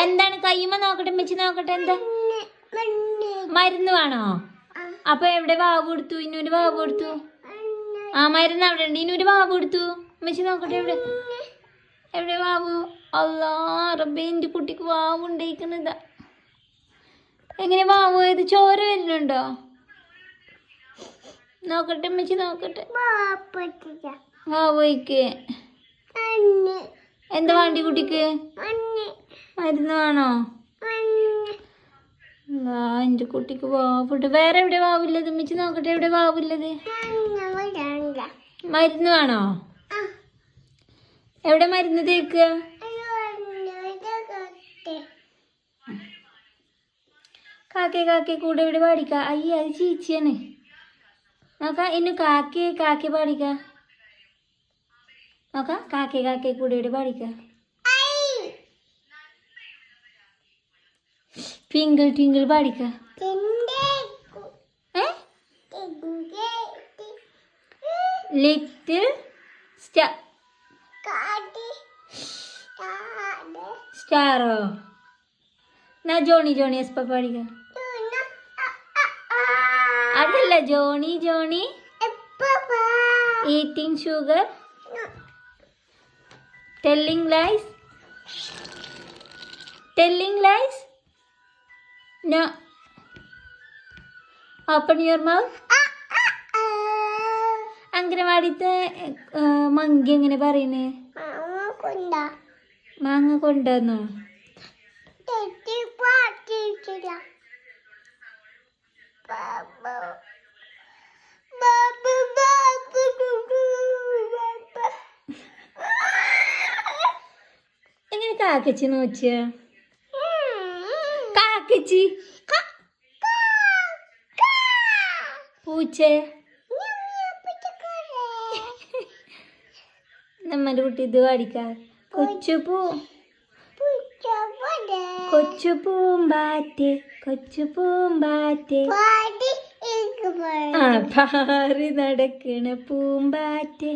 എന്താണ് കയ്യുമ്മ നോക്കട്ടെ മെച്ചി നോക്കട്ടെ എന്താ? മരുന്ന് വേണോ? അപ്പൊ എവിടെ വാവ് കൊടുത്തു ഇന്നൊരു വാവ് കൊടുത്തു ആ മരുന്ന് അവിടെ ഉണ്ട്. ഇന്നൊരു വാവ് കൊടുത്തു മെച്ചി നോക്കട്ടെ എവിടെ? എവിടെ വാവ് അല്ലാ റബ്ബേ എന്റെ കുട്ടിക്ക് വാവ് ഉണ്ടായിക്കുന്നതാ എങ്ങനെ വാവ് ഇത് ചോര വരുന്നുണ്ടോ? നോക്കട്ടെ മെച്ചി നോക്കട്ടെ. വാവോയ്ക്ക് എന്താ വാണ്ടി കുട്ടിക്ക്? മരുന്ന് വേണോ? എന്റെ കുട്ടിക്ക് വാവുണ്ട്. വേറെ എവിടെ വാവില്ലത്? മിച്ചു നോക്കട്ടെ എവിടെ വാവില്ലത്? മരുന്ന് വേണോ? എവിടെ മരുന്ന് തേക്കുക? കാക്കേ കാക്കെ കൂടെ ഇവിടെ പാടിക്ക. അയ്യ അത് ചീച്ചിയാണ്. നോക്ക ഇന്നു കാക്കെ കാക്കെ പാടിക്ക. നോക്ക കാക്കെ കാക്കെ കൂടെ ഇവിടെ പാടിക്ക. ട്വിങ്കിൾ ട്വിങ്കിൾ പാടിക്ക? ലിറ്റിൽ സ്റ്റാറോ? എന്നാ ജോണി ജോണി എസ്പ പാടിക്ക. അതല്ല Johnny Johnny. Eating sugar telling lies telling lies no open your mouth. അംഗനവാടിത്തെ മങ്കി എങ്ങനെ പറയുന്നേ മാങ്ങ കൊണ്ടുവന്നോ? എങ്ങനെ കാക്കച്ചു നോച്ച കാക്കച്ചി പൂച്ച. നമ്മുടെ കുട്ടി ഇത് പാടിക്കാ കൊച്ചു പൂ. കൊച്ചു പൂമ്പാറ്റ് കൊച്ചു പൂമ്പാറ്റ്. ആ പാറി നടക്കണ പൂമ്പാറ്റ്.